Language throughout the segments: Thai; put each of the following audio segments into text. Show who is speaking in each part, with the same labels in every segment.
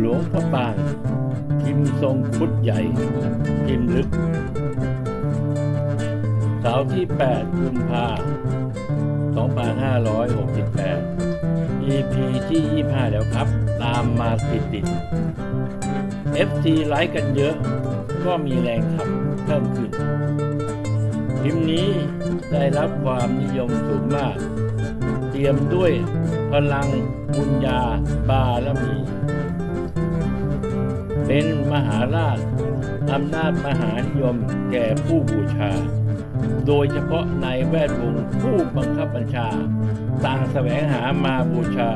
Speaker 1: หลวงพระบางพิมพ์ทรงพุทธใหญ่ พิมพ์ลึก เสาร์ที่ 8 กุมภา2568 EP ที่ 25 แล้วครับ ตามมาติดติด FT ไลค์กันเยอะ ก็มีแรงขับเพิ่มขึ้นพิมนี้ได้รับความนิยมสูงมาก เตรียมด้วยพลังบุญญาบารมี เป็นมหาราชอำนาจมหานิยมแก่ผู้บูชา โดยเฉพาะในแวดวงผู้บังคับบัญชา ต่างแสวงหามาบูชา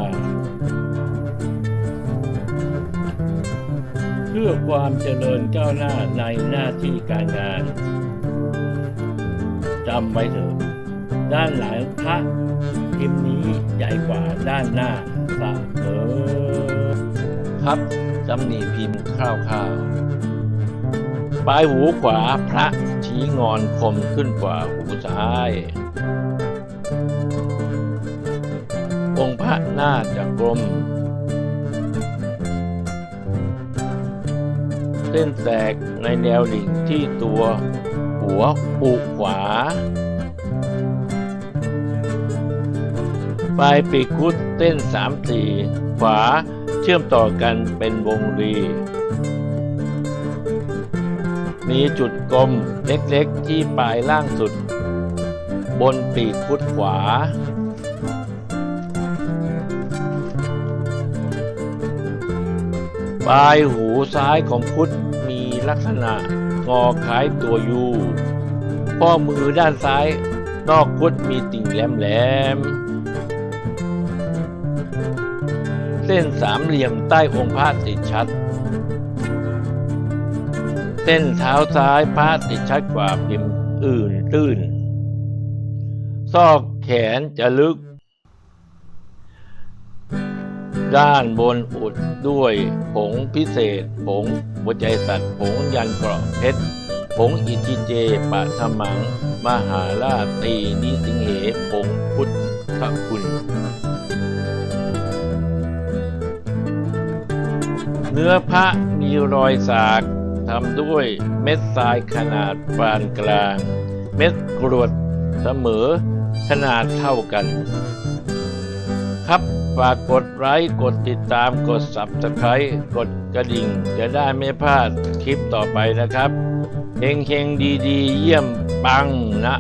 Speaker 1: เพื่อความเจริญก้าวหน้าในหน้าที่การงานจำไว้เถอะด้านหลังพระพิมพ์นี้ใหญ่กว่าด้านหน้าเสมอ ครับตำหนิพิมพ์คร่าวๆ ปลายหูขวาพระชี้งอนคมขึ้นกว่าหูซ้าย องค์พระหน่าจะกลม เส้นแตกในแนวดิ่งที่ตัว หัวอุขวาปลายปีกคุดเต้นสามสี่ขวา เชื่อมต่อกันเป็นวงรี มีจุดกลมเล็กๆที่ปลายล่างสุด บนปีกคุดขวา ปลายหูซ้ายของพุทธมีลักษณะงอคล้ายตัวยูข้อมือด้านซ้าย นอกพุทธมีติ่งแหลมๆ เส้นสามเหลี่ยมใต้องค์พระติดชัด เส้นเท้าซ้ายพระติดชัดกว่าพิมพ์อื่นตื้น ซอกแขนจะลึก ด้านบนอุดด้วยผงพิเศษ ผงหัวใจสัตว์ ผงยันเกราะเพชร ผงอิจิเจปะสมัง มหาราตีนิสิงเห ผงพุทธคุณ เนื้อพระมีรอยสากทำด้วยเม็ดทรายขนาดปานกลาง เม็ดกรวดเสมอขนาดเท่ากัน ครับฝากกดไลค์กดติดตามกด Subscribe กดกระดิ่ง จะได้ไม่พลาดคลิปต่อไปนะครับเฮงเฮงดีดีๆเยี่ยมปังนะ